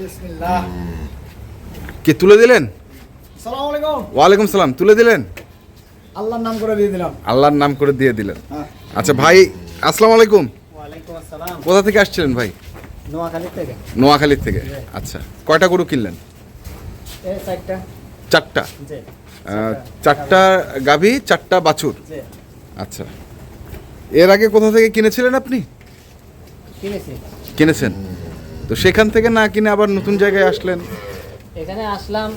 বিসমিল্লাহ। কি তুলে দিলেন? ওয়ালাইকুম সালাম তুলে দিলেন? আল্লাহর নাম করে দিয়ে দিলাম। আল্লাহর নাম করে দিয়ে দিলেন। হ্যাঁ। আচ্ছা ভাই আসসালামু আলাইকুম। কোথা থেকে আসছিলেন ভাই? নোয়াখালী থেকে। নোয়াখালীর থেকে। আচ্ছা কয়টা গরু কিনলেন? চারটা। চারটা? গাভী চারটা বাছুর? আচ্ছা। এর আগে কোথা থেকে কিনেছিলেন আপনি? কিনেছেন? তো সেখান থেকে না কিনে আবার নতুন জায়গায় আসলেন? এখানে আসলাম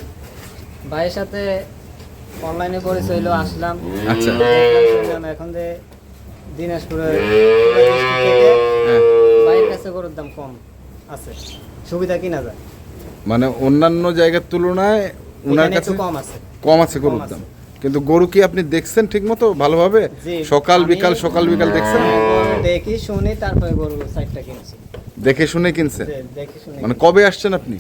ভাইয়ের সাথে অনলাইনে পরিচয় হলো আসলাম। আচ্ছা। এখন যে দিনাজপুরের ডিস্ট্রিক্ট হ্যাঁ। ভাইয়ের কাছে গরুর দাম কম আছে। সুবিধা কিনা যায়? মানে অন্যান্য জায়গার তুলনায় ওনার কাছে কম আছে। কম আছে গরুর দাম। কিন্তু গরু কি আপনি দেখছেন ঠিক মতো ভালোভাবে সকাল বিকাল সকাল বিকাল দেখছেন? দেখি শুনি তারপরে গরু সাইডটা কিনেছি। দেখে শুনে কিনছেন যে দেখি শুনি মানে কবে আসছেন আপনি?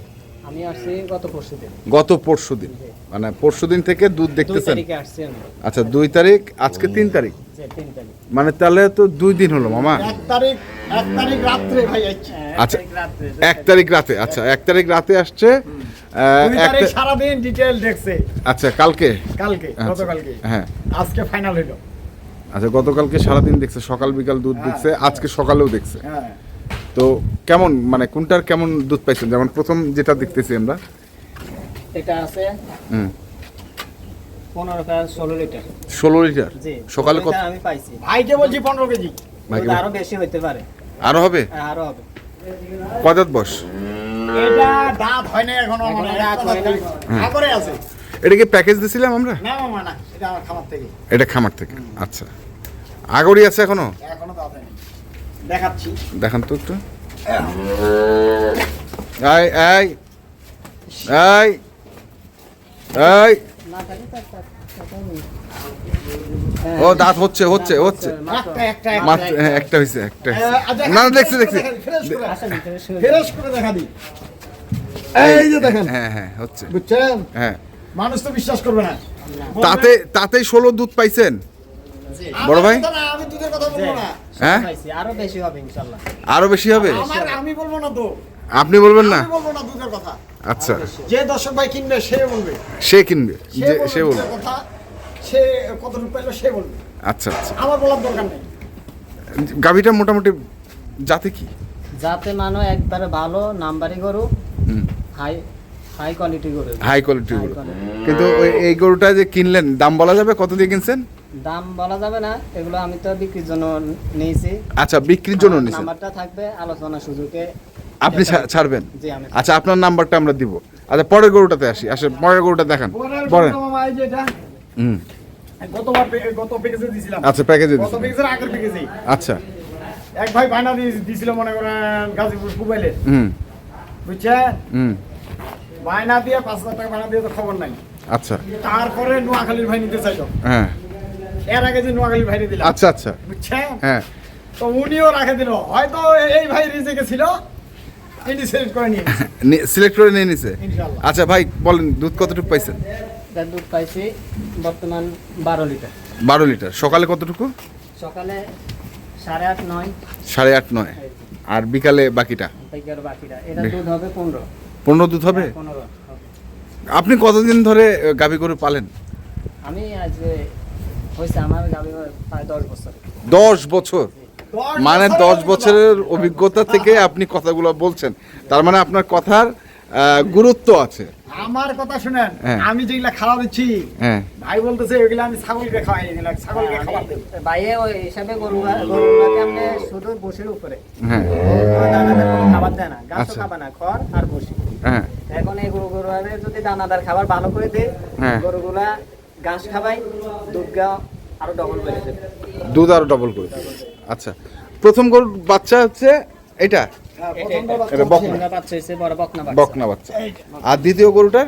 আমি আসছি গত পরশু দিন। গত পরশু দিন। মানে পরশু দিন থেকে দুধ দেখতেছেন? তারিখে আসছি আমি। আচ্ছা দুই তারিখ আজকে তিন তারিখ? মানে তাহলে তো দুই দিন হলো মামা। এক তারিখ এক তারিখ রাত্রে ভাই আচ্ছা, এক তারিখ রাতে আচ্ছা এক তারিখ রাতে আসছে সারাদিন ডিটেল দেখছে। আচ্ছা কালকে? কালকে আচ্ছা, গতকালকে। হ্যাঁ। আজকে ফাইনাল হইল। আচ্ছা গতকালকে সারাদিন দেখছে সকাল বিকাল দুধ হ্যাঁ, দেখছে আজকে সকালেও দেখছে। হ্যাঁ। তো কেমন মানে কোনটার কেমন দুধ পাইছেন? যেমন প্রথম যেটা দেখতেছি আমরা। এটা আছে হুম। ষোলো লিটার। ষোলো লিটার? জি। সকালে কত? আমি পাইছি। ভাইকে বলছি পনেরো কেজি। ভাই দুধ আরও বেশি হইতে পারে। আরও হবে? আরও হবে। বস? এটা দাঁত হয় না এখনও হয়। আগরে আছে। এটা কি প্যাকেজ দিছিলাম আমরা? না মামা না এটা আমার খামার থেকে। এটা খামার থেকে আচ্ছা। আগরই আছে এখনও? এখনও দাঁত হয়নি। দেখাচ্ছি। দেখান তো একটু। এই এই এই এই। ও দাঁত হচ্ছে হচ্ছে হচ্ছে। মাত্র- একটা হ্যাঁ, একটা হয়েছে একটা আচ্ছা, না দেখছি দেখছি। এই যে দেখেন। হ্যাঁ হ্যাঁ হচ্ছে। বুঝছেন? হ্যাঁ। মানুষ তো বিশ্বাস করবে না। তাতে তাতেই ষোলো দুধ পাইছেন। বড় ভাই? আমার কথা না, আমি দুধের কথা বলব না। হ্যাঁ? আরও বেশি হবে ইনশাল্লাহ আরও বেশি হবে? আমি বলব না তো আপনি বলবেন না? বলব না দুধের কথা। আচ্ছা। যে দর্শক ভাই কিনবে সে বলবে। সে কিনবে। সে যে বলবে সে বলবে। দুধের কথা। সে কতটুকু পাইলো সে বলবে। আচ্ছা আচ্ছা। আমার বলার দরকার নেই। গাভিটা মোটামুটি জাতে কি? যাতে মানো একবারে ভালো নাম্বারি গরু। হুম। হাই হাই কোয়ালিটি গরু। হাই High গরু। কিন্তু ওই- এই গরুটা যে কিনলেন দাম বলা যাবে কত দিয়ে কিনছেন? দাম বলা যাবে না এগুলো আমি তো বিক্রির জন্য নিয়েছি। আচ্ছা বিক্রির জন্য নিছেন নাম্বারটা থাকবে আলোচনা সুযোগে আপনি ছাড়বেন? জি আচ্ছা আপনার নাম্বারটা আমরা দিব। আচ্ছা পরের গরুটাতে আসি। আসলে পরের গরুটা দেখান। পরের পরের কথা মামা এই যে এটা। হুম। গতবার গত প্যাকেজে দিছিলাম। আচ্ছা প্যাকেজে গত প্যাকেজের আগের প্যাকেজে আচ্ছা। এক ভাই বায়না দিয়ে- দিছিল মনে করেন গাজীপুর মোবাইলে হুম। বুঝছেন? হুম। বায়না দিয়ে পাঁচ হাজার টাকা বায়না দিয়ে তো খবর নাই। আচ্ছা। তারপরে নোয়াখালীর ভাই নিতে চাইলো। হ্যাঁ। এর আগে যে নোয়াখালীর ভাই দিলাম। আচ্ছা আচ্ছা। বুঝছেন? হ্যাঁ। তো উনিও রাখে দিল। হয়তো এই ভাই রিজেকে ছিল ইনি সিলেক্ট করে নিয়ে সিলেক্ট করে নিয়ে নিছে? আচ্ছা ভাই বলেন দুধ কতটুকু পাইছেন? দুধ পাইছি বর্তমান বারো লিটার। বারো লিটার। সকালে কতটুকু? সকালে সাড়ে আট নয়। সাড়ে আট নয়। আর বিকালে বাকিটা? থেকে বাকিটা। এটা দুধ হবে পনেরো। পনেরো দুধ হবে? পনেরো আপনি কতদিন ধরে গাভী গরু পালেন? আমি আজ হয়েছে আমার গাড়ি প্রায় দশ বছর। দশ বছর? মানে দশ বছরের অভিজ্ঞতা থেকে আপনি কথাগুলো বলছেন। তার মানে আপনার কথার গুরুত্ব আছে। আমার কথা শুনেন হ্যাঁ। আমি যেগুলা খাওয়া দিচ্ছি হ্যাঁ। ভাই বলতেছে ওইগুলা আমি ছাগলকে খাওয়াই দিলাম ছাগলকে খাবার দেবো। বাইরে ওই হিসাবে গরু আপনি শুধু বসির উপরে। হ্যাঁ। খাবার দেয় না। গাছও আচ্ছা। খাবে না খড় আর বসি। হ্যাঁ। এখন এই গরু গরু যদি দানাদার খাবার ভালো করে দেয় হ্যাঁ। গরুগুলা ঘাস খাবাই দুধ গা আরও ডবল বেড়ে দুধ আরও ডবল করে আচ্ছা প্রথম গরুর বাচ্চা হচ্ছে এটা? হ্যাঁ, এটা- বাচ্চা বকনা। বাচ্চা হয়েছে বড় বকনা বাচ্চা। বকনা বাচ্চা। আর দ্বিতীয় গরুটা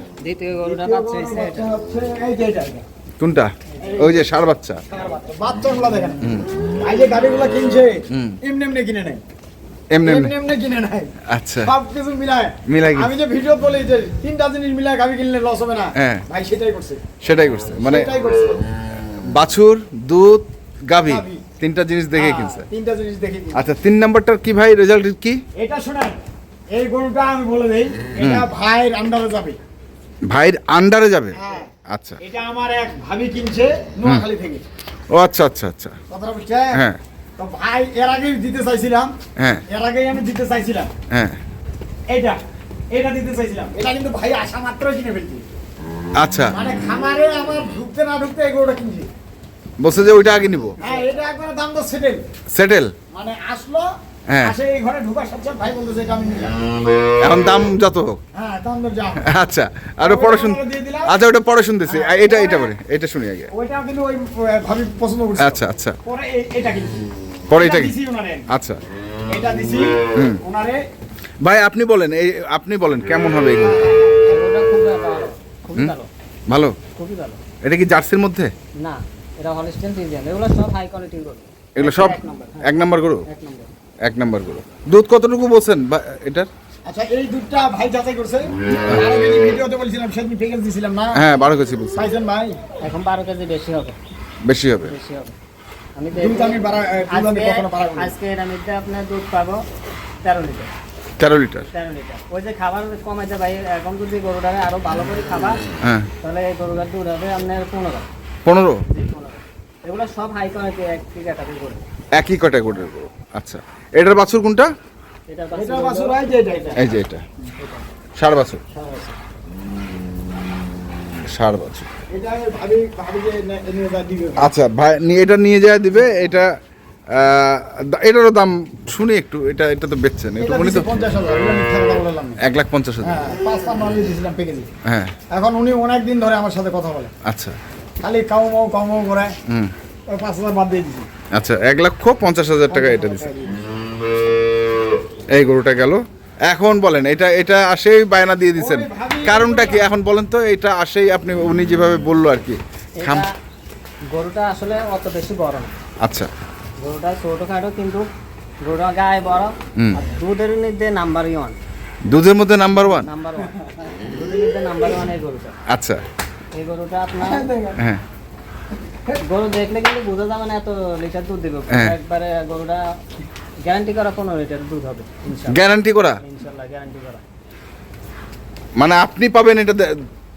বাচ্চা হয়েছে এটা। এই যে এটা, এটা। কোনটা? ওই যে ষাড় বাচ্চা। বাচ্চাগুলা দেখেন। ভাই যে গাড়িগুলা কিনছে এমনি এমনি কিনে নেয়। এমনি এমনি? এমনি কিনে নেয় আচ্ছা। সব কিছু মিলায়। মিলায় আমি যে ভিডিও বলি যে তিনটা জিনিস মিলায় গাবি কিনলে লস হবে না হ্যাঁ। ভাই সেটাই করছে। সেটাই করছে। মানে সেটাই করছে। বাছুর দুধ গাভী গাভী। তিনটা জিনিস দেখে হ্যাঁ, কিনছে। তিনটা জিনিস দেখে। আচ্ছা তিন নাম্বারটার কি ভাই রেজাল্ট কি? এটা শোনেন এই গরুটা আমি বলে দেই এটা ভাইয়ের আন্ডারে যাবে। ভাইয়ের আন্ডারে যাবে? হ্যাঁ। আচ্ছা। এটা আমার এক ভাবি কিনছে নোয়াখালী থেকে। ও আচ্ছা আচ্ছা আচ্ছা। কথাটা বুঝছেন? হ্যাঁ। তো ভাই এর আগেই দিতে চাইছিলাম। হ্যাঁ। এর আগেই আমি দিতে চাইছিলাম। হ্যাঁ। এইটা এটা দিতে চাইছিলাম। এটা কিন্তু ভাই আসা মাত্রই কিনে ফেলছি। আচ্ছা। মানে খামারে আমার ঢুকতে না ঢুকতে এই গরুটা কিনছি। বলছে যে ওইটা আগে নিব। হ্যাঁ এটা একবার দাম তো সেটেল সেটেল মানে আসলো হ্যাঁ। আসে এই ঘরে ঢুকার সাথে সাথে ভাই বলতেছে এটা আমি নিলাম এখন দাম যত হোক। হ্যাঁ দাম দর যা আচ্ছা আর শুন আচ্ছা ওটা পরে শুনতেছি এটা এটা এটা শুনি আগে। ওইটাও কিন্তু ওই ভাবি পছন্দ করছে আচ্ছা আচ্ছা। পরে এটা পরে এটা কি? দিছি ওনারে আচ্ছা। এটা দিছি ওনারে ভাই আপনি বলেন এই আপনি বলেন কেমন হবে এগুলো ভালো। খুবই ভালো। ভালো? খুবই ভালো। এটা কি জার্সির মধ্যে? না এটা হলিস্টেন এগুলো সব হাই কোয়ালিটির গরু। এগুলো সব এক নম্বর হ্যাঁ, এক নাম্বার গরু? এক নম্বর। এক নাম্বার গরু। দুধ কতটুকু বলছেন বা- এটার? আচ্ছা এই দুধটা ভাই যাচাই করছে। আর আগে যে ভিডিওতে বলছিলাম সেদিন প্যাকেজ দিছিলাম না? হ্যাঁ বারো কেজি বলছেন পাইছেন ভাই? এখন বারো কেজি বেশি হবে। বেশি হবে। বেশি হবে। আজকে এর আপনার দুধ পাবো তেরো লিটার। তেরো লিটার? তেরো লিটার। ওই যে খাবার ভাই এখন যদি গরুটাকে আরও ভালো করে খাবার হ্যাঁ। তাহলে এই গরুটার দুধ হবে আপনার পনেরো। পনেরো? পনেরো। এগুলো সব হাই কোয়ালিটি এক ক্যাটাগরি গরু। একই ক্যাটাগরির গরু। আচ্ছা। এটার বাছুর কোনটা? বাছুর এই যে এটা ষাড় বাছুর। বাছুর। আচ্ছা ভাই এটা নিয়ে যায় দিবে এটা এটারও দাম শুনি একটু এটা এটা তো বেচছেন একটু উনি তো। এক লাখ পঞ্চাশ হাজার। হ্যাঁ হ্যাঁ। এখন উনি অনেক দিন ধরে আমার সাথে কথা বলে। আচ্ছা। খালি কাউ মাউ কাউ মাউ করে পাঁচ হাজার বাদ দিয়ে দিছি। আচ্ছা এক লক্ষ পঞ্চাশ হাজার টাকা এটা দিছে। এই গরুটা গেল। এখন বলেন এটা এটা আসেই বায়না দিয়ে দিচ্ছেন কারণটা কি? এখন বলেন তো এটা আসেই আপনি উনি যেভাবে বলল আর কি। খাম গরুটা আসলে অত বেশি বড় না। আচ্ছা। গরুটা ছোটখাটো কিন্তু গরুটা গায়ে বড়। আর দুধের মধ্যে নাম্বার ওয়ান দুধের মধ্যে নাম্বার ওয়ান নাম্বার ওয়ান দুধের মধ্যে নাম্বার ওয়ান এই গরুটা। আচ্ছা। এই গরুটা আপনার হ্যাঁ গরু দেখলে কিন্তু বোঝা যাবে না এত লিটার দুধ দিবে। হ্যাঁ। একবারে গরুটা গ্যারান্টি করা পনেরো লিটার দুধ হবে গ্যারান্টি করা? ইনশাল্লাহ গ্যারান্টি করা। মানে আপনি পাবেন এটা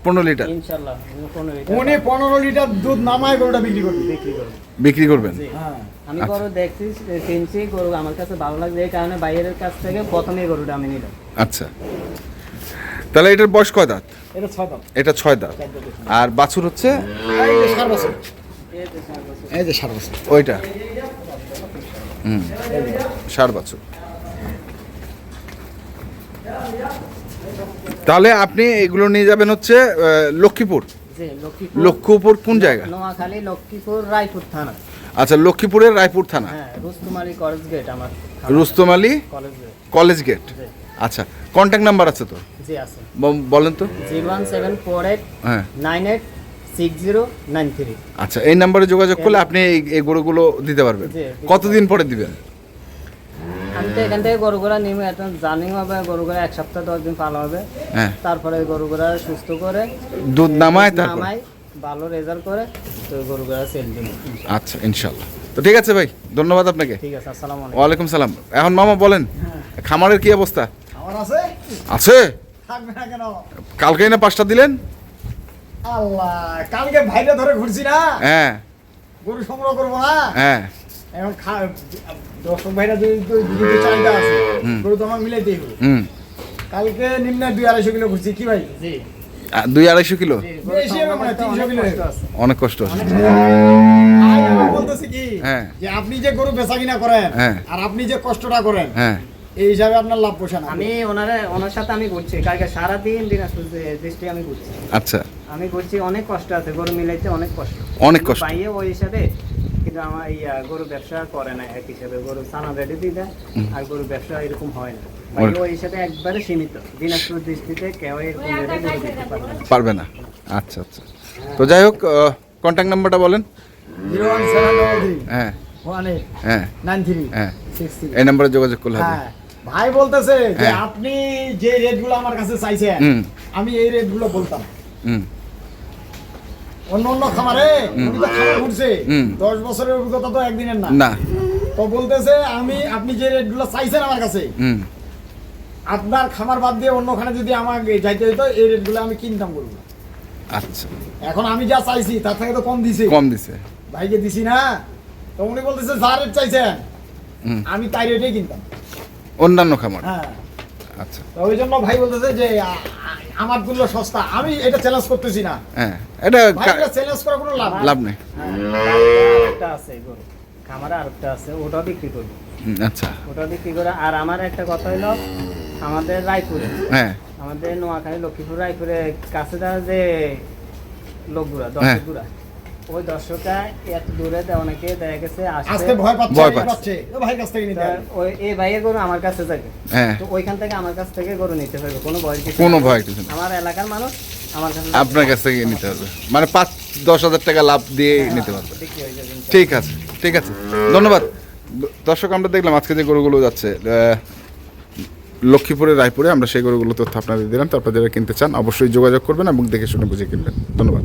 পনেরো লিটার। ইনশাল্লাহ পনেরো লিটার উনি পনেরো লিটার দুধ নামায় গরুটা বিক্রি করবে। বিক্রি করব। বিক্রি করবেন? হ্যাঁ। আমি আচ্ছা। গরু দেখছি কিনছি গরু আমার কাছে ভালো লাগছে এই কারণে বাইরের কাছ থেকে প্রথমে গরুটা আমি নিলাম। আচ্ছা। তাহলে এটার বয়স কয় দাঁত? এটা ছয় দাম এটা ছয় দাঁত। আর বাছুর হচ্ছে? এই যে সার বছর। এই যে চার বছর। এই যে সার বছর। ওইটা? হুম। ষাট বছর। তাহলে আপনি এগুলো নিয়ে যাবেন হচ্ছে লক্ষ্মীপুর। লক্ষ্মীপুর। কোন জায়গা? নোয়াখালী লক্ষ্মীপুর রায়পুর থানা। আচ্ছা লক্ষ্মীপুরের রায়পুর থানা? হ্যাঁ রুস্তুমারি কলেজ গেট আমার রুস্তম আলী কলেজ গেট আচ্ছা কন্ট্যাক্ট নাম্বার আছে তো? জি আছে। বলেন তো। Zero one seven four eight হ্যাঁ নাইন এইট আচ্ছা এই নাম্বারে যোগাযোগ করলে আপনি এই- এই গরুগুলো দিতে পারবেন। কতদিন পরে দিবেন? আমি তো এখান থেকে গরুগুলা নিমে একটা জার্নিং হবে গরুগুলা এক সপ্তাহ দশ দিন পালা হবে। হ্যাঁ। তারপরে গরুগুলা সুস্থ করে দুধ নামায় তারপর? নামাই ভালো রেজাল্ট করে তো গরুগুলা সেল দিব। আচ্ছা ইনশাল্লাহ তো ঠিক আছে ভাই ধন্যবাদ আপনাকে। ঠিক আছে আসসালামু আলাইকুম। ওয়ালাইকুম সালাম। এখন মামা বলেন খামারের কি অবস্থা? আমার আছে? আছে? থাকবে না কেন? কালকেই না পাঁচটা দিলেন? আল্লাহ কালকে ভাইটা ধরে ঘুরছি না? হ্যাঁ। গরু সংগ্রহ করব না? হ্যাঁ। এখন খা দর্শক ভাইরা যদি দুই দুই চাহিদা আছে। গরু তো আমার মিলাইতেই হবে। কালকে নিম্নে দুই আড়াইশো কিলো ঘুরছি কি ভাই? জি। দুই আড়াইশো কিলো? মনে হয়, গরু 300 কিলো। অনেক কষ্ট আছে। বলতেছি কি হ্যাঁ। যে আপনি যে গরু বেচা কিনা করেন হ্যাঁ। আর আপনি যে কষ্টটা করেন হ্যাঁ। এই হিসাবে আপনার লাভ পোষে আমি ওনারে ওনার সাথে আমি ঘুরছি। কালকে সারাদিন দিনাজপুর দৃষ্টি আমি ঘুরছি। আচ্ছা। আমি ঘুরছি অনেক কষ্ট আছে। গরু মিলাইতে অনেক কষ্ট। অনেক কষ্ট। পাইয়ে ওই হিসাবে কিন্তু আমার ইয়া গরু ব্যবসা করে না এক হিসাবে। গরু সানা রেডি দিয়ে দেয় আর গরু ব্যবসা এরকম হয় না। ওই হিসাবে একবারে সীমিত। দিনাজপুর দৃষ্টিতে কেউ এরকম পারবে না। আচ্ছা আচ্ছা। তো যাই হোক কন্ট্যাক্ট নাম্বারটা বলেন। জিরো ওয়ান সেভেন হ্যাঁ। One eight. হ্যাঁ। Nine three. হ্যাঁ। এই নাম্বারে যোগাযোগ করলে হবে। হ্যাঁ। ভাই বলতেছে যে হ্যাঁ। আপনি যে রেটগুলো আমার কাছে চাইছেন আমি এই রেটগুলো বলতাম। হুম। অন্য অন্য খামারে উনি তো খামার ঘুরছে। দশ বছরের অভিজ্ঞতা তো একদিনের না। না। তো বলতেছে আমি আপনি যে রেটগুলো চাইছেন আমার কাছে আপনার খামার বাদ দিয়ে অন্যখানে যদি আমাকে যাইতে হতো এই রেটগুলো আমি কিনতাম না। আচ্ছা। এখন আমি যা চাইছি তার থেকে তো কম দিছি। কম দিছে। ভাইকে দিছি না। তো উনি বলতেছে যা রেট চাইছেন আমি তাই রেটেই কিনতাম। অন্যান্য খামার। হ্যাঁ। আচ্ছা। তো ওই জন্য ভাই বলতেছে যে আ- আ- আমার তুল্য সস্তা। আমি এটা চ্যালেঞ্জ করতেছি না। হ্যাঁ এটা চ্যালেঞ্জ করা কোনো লাভ লাভ নেই। একটা আছে গরু খামারে আরেকটা আছে ওটা বিক্রি করব আচ্ছা। ওটা বিক্রি করে আর আমার একটা কথা হলো আমাদের রায়পুরে হ্যাঁ। আমাদের নোয়াখালী লক্ষ্মীপুর রায়পুরে কাছে যে লোকগুলা হ্যাঁ। দর্শকগুলা ওই দর্শকরা এত দূরে অনেকে দেখা গেছে আসতে ভয় পাচ্ছে ভাই কাছ থেকে নিতে ওই এই ভাইয়ের গরু আমার কাছে যাবে। হ্যাঁ। তো ওইখান থেকে আমার কাছ থেকে গরু নিতে পারবে কোনো ভয় কিছু কোনো ভয় কিছু আমার এলাকার মানুষ আমার কাছে আপনার কাছ থেকে নিতে হবে। মানে পাঁচ দশ হাজার টাকা লাভ দিয়ে নিতে পারবে। হয়ে যাবে। ইনশাআল্লাহ। ঠিক আছে ঠিক আছে। ধন্যবাদ। দর্শক আমরা দেখলাম আজকে যে গরুগুলো যাচ্ছে আহ, লক্ষ্মীপুরে রায়পুরে আমরা সেই গরুগুলো তথ্য আপনাদের দিলাম। তারপর যারা কিনতে চান অবশ্যই যোগাযোগ করবেন এবং দেখে শুনে বুঝে কিনবেন। ধন্যবাদ।